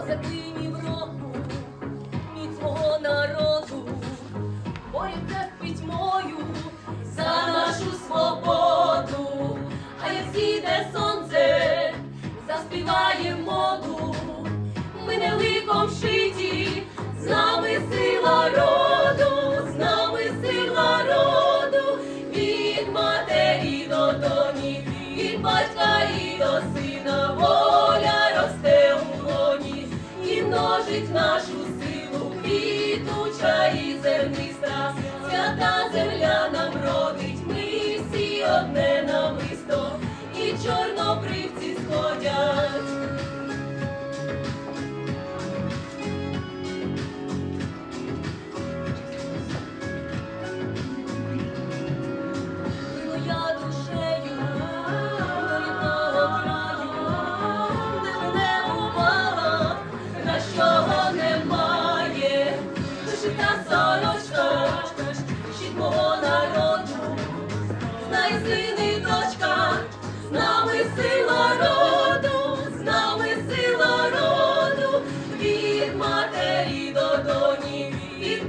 козаки в року, міцного народу, борються пітьмою за нашу свободу, а як зійде сонце, заспіває моду, ми не ликом з нами сила роду, з нами сила роду, від матері до доні, від батька і до сина множить нашу силу, квітуча і зерниста, свята земля нам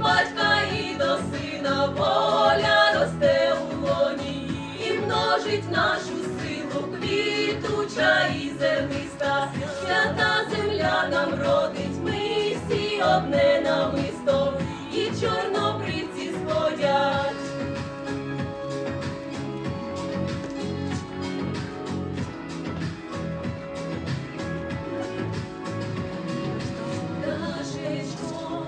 батька і до сина воля росте у лоні. І множить нашу силу, квітуча і зерниста, свята земля нам родить, ми всі одне намисто, і чорнобривці сходять. Пташечко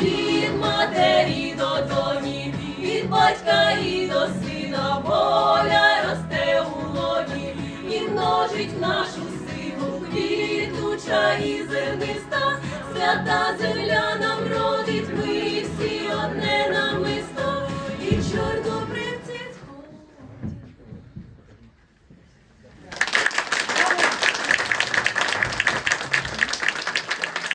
Від матері до доні, від батька і до сина воля росте у лоні. І нашу силу квітуча і зерниста, свята земля нам родить, ми всі одне намисто. І чорно.